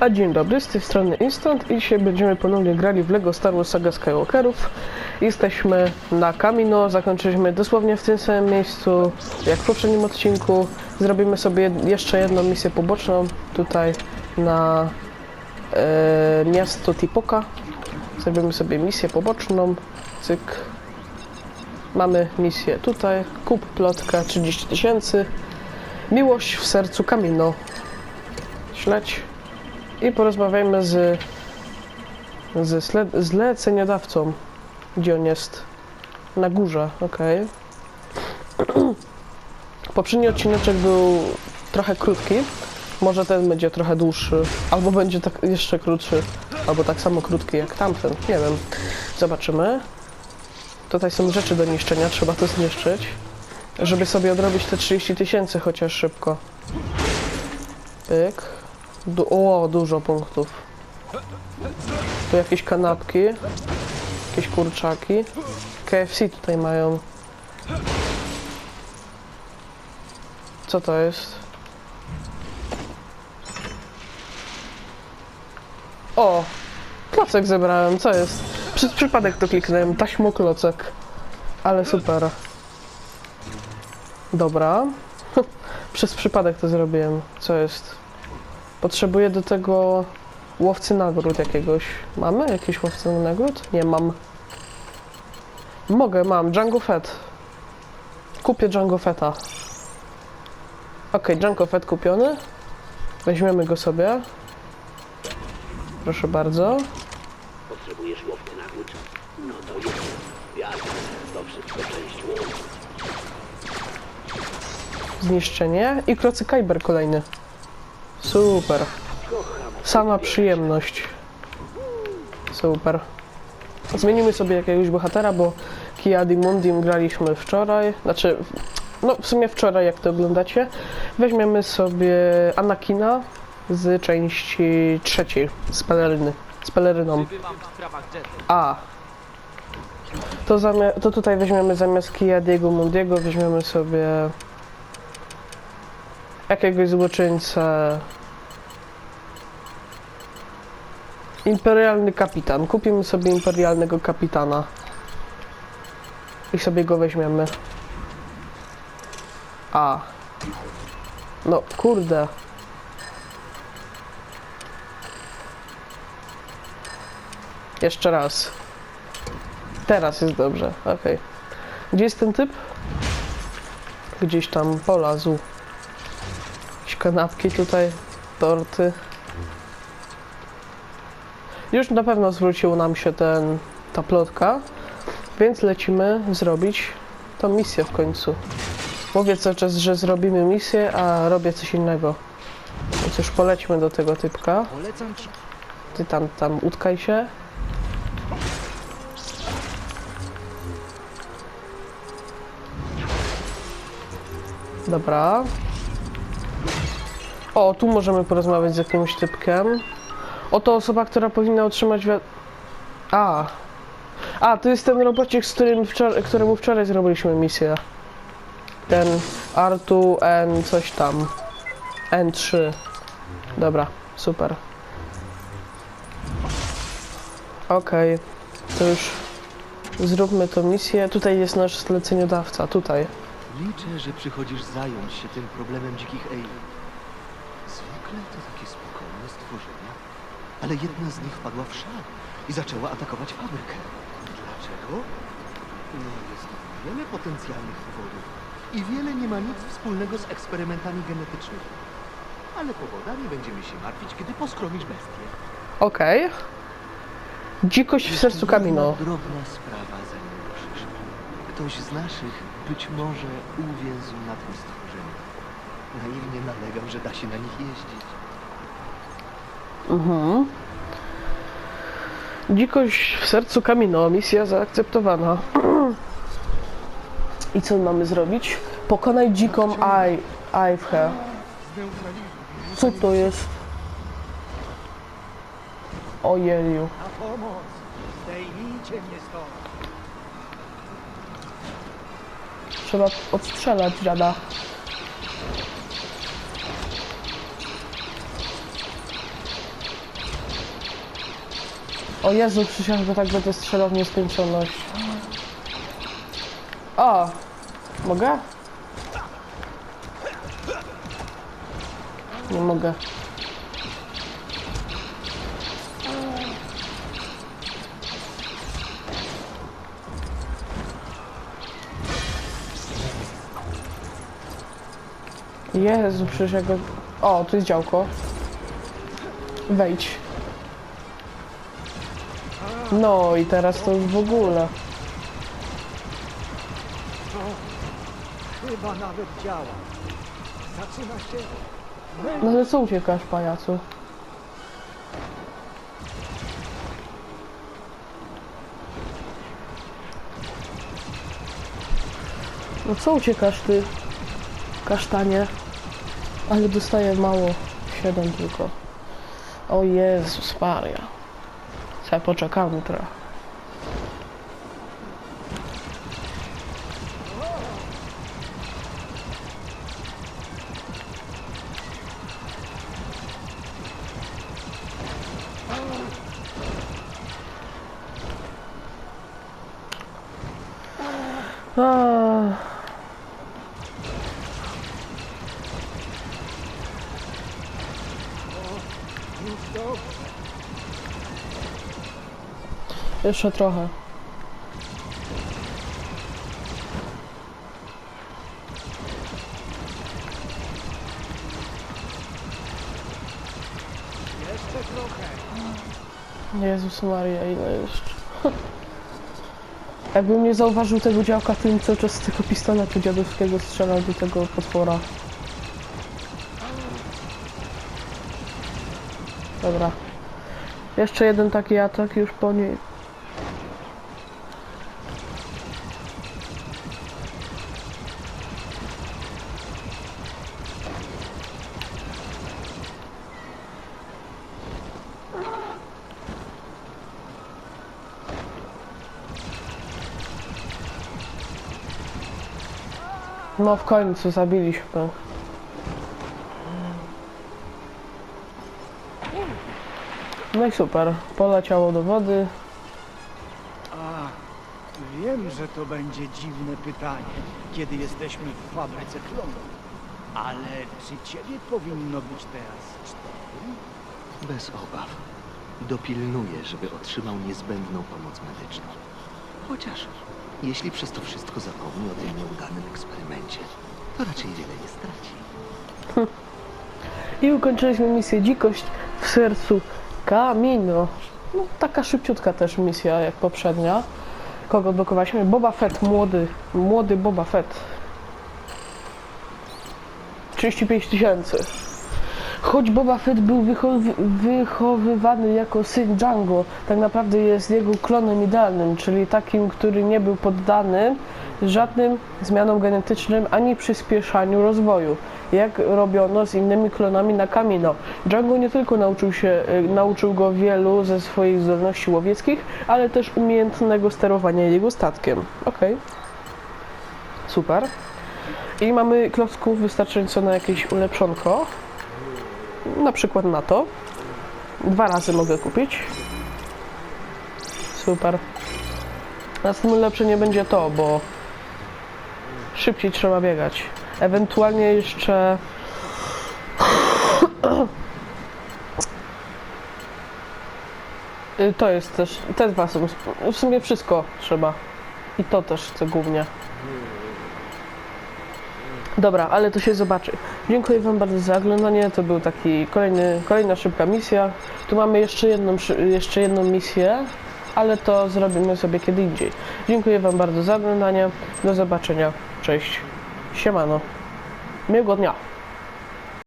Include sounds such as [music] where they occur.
A dzień dobry, z tej strony Instant i dzisiaj będziemy ponownie grali w LEGO Star Wars Saga Skywalkerów. Jesteśmy na Camino, zakończyliśmy dosłownie w tym samym miejscu jak w poprzednim odcinku. Zrobimy sobie jeszcze jedną misję poboczną tutaj na e, miasto Tipoka. Zrobimy sobie misję poboczną, cyk. Mamy misję tutaj, kup plotka 30 tysięcy. Miłość w sercu Camino. Śledź i porozmawiajmy z, ze sle, zleceniodawcą. Gdzie on jest? Na górze, okej. [clears throat] Poprzedni odcineczek był trochę krótki. Może ten będzie trochę dłuższy, albo będzie tak jeszcze krótszy, albo tak samo krótki jak tamten. Nie wiem. Zobaczymy. Tutaj są rzeczy do niszczenia, trzeba to zniszczyć. Żeby sobie odrobić te 30 tysięcy chociaż szybko. Pyk. Du o, dużo punktów. Tu jakieś kanapki. Jakieś kurczaki. KFC tutaj mają. Co to jest? O! Klocek zebrałem, co jest? Przez przypadek to kliknąłem, taśmo klocek. Ale super. Dobra. [laughs] Przez przypadek to zrobiłem. Co jest? Potrzebuję do tego łowcy nagród jakiegoś. Mamy jakiś łowcę nagród? Nie mam. Mogę, mam. Django Fett. Kupię Django Fetta. Okej, Django Fett kupiony. Weźmiemy go sobie. Proszę bardzo. Potrzebujesz łowcy nagród? No to jest. Jasne, to wszystko część. Zniszczenie. I klocy Kyber kolejny. Super. Sama przyjemność. Super. Zmienimy sobie jakiegoś bohatera, bo Kia di Mundim graliśmy wczoraj. Znaczy, no w sumie wczoraj, jak to oglądacie. Weźmiemy sobie Anakina z części trzeciej, z peleryny. Z peleryną. A. To, to tutaj weźmiemy zamiast Kia Diego Mundiego, weźmiemy sobie jakiegoś złoczyńcę. Imperialny kapitan. Kupimy sobie imperialnego kapitana. I sobie go weźmiemy. A. No, kurde. Jeszcze raz. Teraz jest dobrze, okej. Gdzie jest ten typ? Gdzieś tam polazł. Jakieś kanapki tutaj, torty. Już na pewno zwrócił nam się ten, ta plotka, więc lecimy zrobić tą misję w końcu. Mówię cały czas, że zrobimy misję, a robię coś innego. Więc już polećmy do tego typka. Ty tam, tam utkaj się. Dobra. O, tu możemy porozmawiać z jakimś typkiem. Oto osoba, która powinna otrzymać wi- A. A, to jest ten robocik, z którym wczor- któremu wczoraj zrobiliśmy misję. Ten Artu N coś tam. N3. Dobra, super. Okej, to już zróbmy tą misję. Tutaj jest nasz zleceniodawca, tutaj. Liczę, że przychodzisz zająć się tym problemem dzikich alien. Zwykle to takie spokojne stworzenia, ale jedna z nich wpadła w szał i zaczęła atakować fabrykę. Dlaczego? No, jest wiele potencjalnych powodów i wiele nie ma nic wspólnego z eksperymentami genetycznymi. Ale powoda nie będziemy się martwić, kiedy poskromisz bestię. Okej. Dzikość w sercu Kamino. Drobna sprawa, zanim ruszysz. Ktoś z naszych być może uwięzł na tym stworzeniu. Naiwnie nalegam, że da się na nich jeździć. Mhm. Dzikość w sercu Kamino. Misja zaakceptowana. [clears throat] I co mamy zrobić? Pokonaj dziką Aj... Ajwchę. Co to jest? Ojeju. Na pomoc! Zdejmijcie mnie stąd! Trzeba odstrzelać dziada. O Jezu, przysiągł, że tak będę strzelał w nieskończoność. O! Mogę? Nie mogę. Jezu, przecież ja. O, tu jest działko. Wejdź. No i teraz to już w ogóle. Chyba nawet działa. Zaczyna się No ale co uciekasz, pajacu? No co uciekasz, ty? Kasztanie. Ale dostaję mało. Siedem tylko. O Jezus Maria. Sobie poczekamy trochę. Ah. Jeszcze trochę. Jeszcze trochę. Jezus Maria, ile jeszcze? [laughs] Jakbym nie zauważył tego działka, to bym cały czas tego pistoletu dziadowskiego strzelał do tego potwora. Dobra. Jeszcze jeden taki atak już po niej. No w końcu zabiliśmy. No i super. Poleciało do wody. A, wiem, że to będzie dziwne pytanie, kiedy jesteśmy w fabryce klonów. Ale czy ciebie powinno być teraz cztery? Bez obaw. Dopilnuję, żeby otrzymał niezbędną pomoc medyczną. Chociaż, jeśli przez to wszystko zapomni o tym nieudanym eksperymencie, to raczej wiele nie straci. I ukończyliśmy misję Dzikość w sercu Kamino. No, taka szybciutka też misja jak poprzednia. Kogo odblokowaliśmy? Boba Fett, młody, młody Boba Fett. 35 tysięcy. Choć Boba Fett był wychowy, wychowywany jako syn Django, tak naprawdę jest jego klonem idealnym, czyli takim, który nie był poddany żadnym zmianom genetycznym ani przyspieszaniu rozwoju, jak robiono z innymi klonami na Kamino. Django nie tylko nauczył, się, y, nauczył go wielu ze swoich zdolności łowieckich, ale też umiejętnego sterowania jego statkiem. Okej. Super. I mamy klocków wystarczająco na jakieś ulepszonko. Na przykład na to. Dwa razy mogę kupić. Super. Następnym ulepszenie będzie to, bo szybciej trzeba biegać. Ewentualnie jeszcze [clears throat] Y, to jest też, te dwa są, w sumie wszystko trzeba. I to też chcę głównie. Dobra, ale to się zobaczy. Dziękuję Wam bardzo za oglądanie. To był taki kolejny, kolejna szybka misja. Tu mamy jeszcze jedną, jeszcze jedną misję, ale to zrobimy sobie kiedy indziej. Dziękuję Wam bardzo za oglądanie. Do zobaczenia. Cześć. Siemano. Miłego dnia.